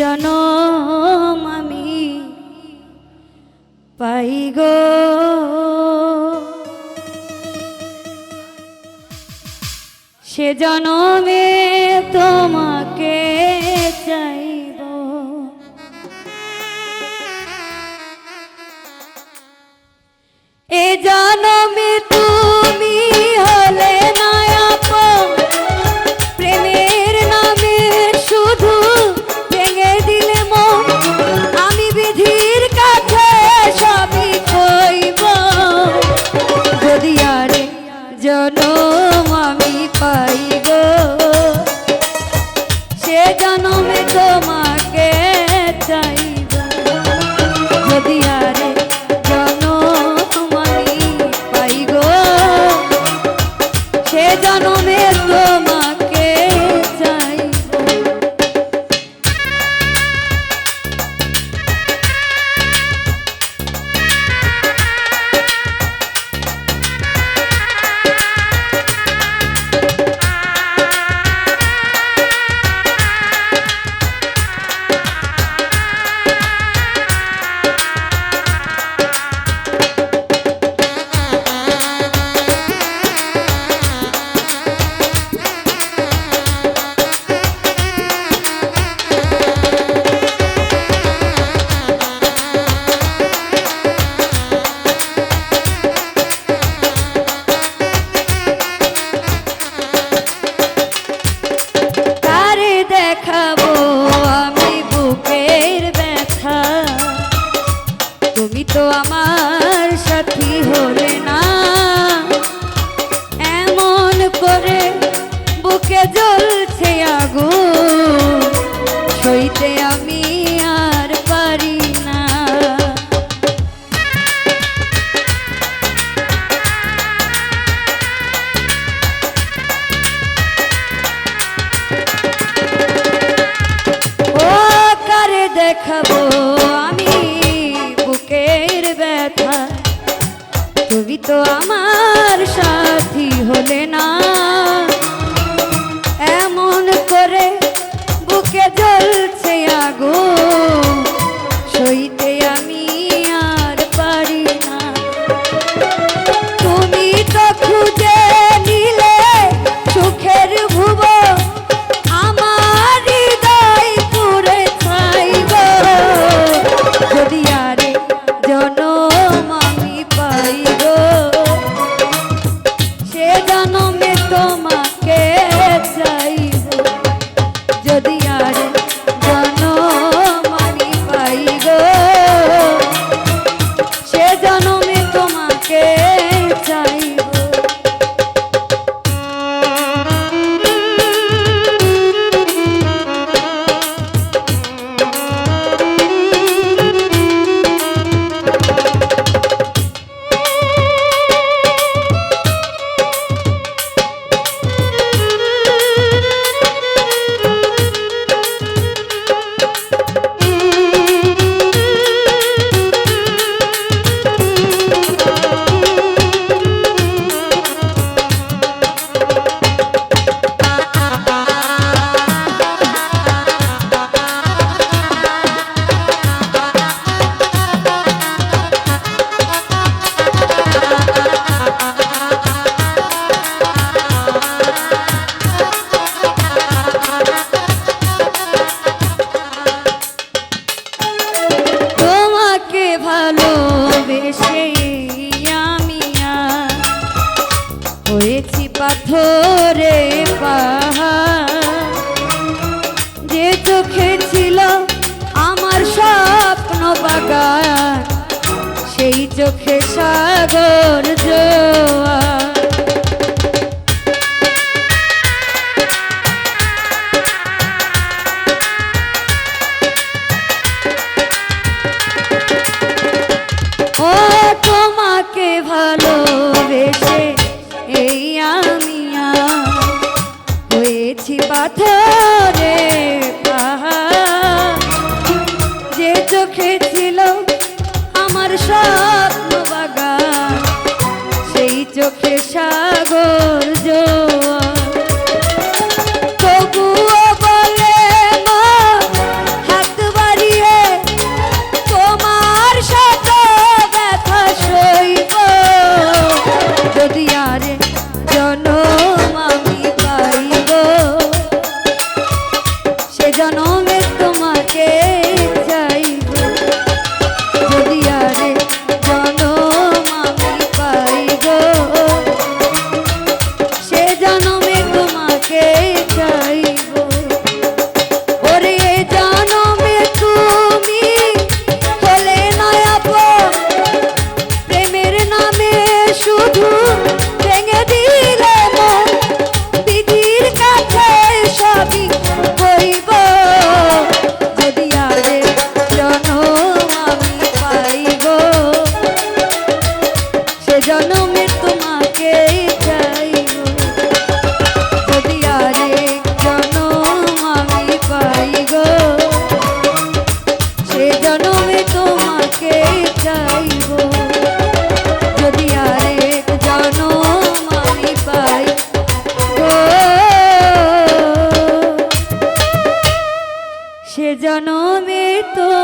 জনম আমি পাই গো। সে জনমে তোমাকে जनमे तुम्हें तो चाहिए। जदि आ रे তুমি তো আমার সাথী হলে না। এমন করে বুকে জ্বলছে আগুন, সইতে আমি আর পারি না। দেখাবো? তো আমার জনমে তোমার পাথরে যে চোখে ছিল আমার স্বপ্ন বাগান সেই চোখে সাগর জনমে তো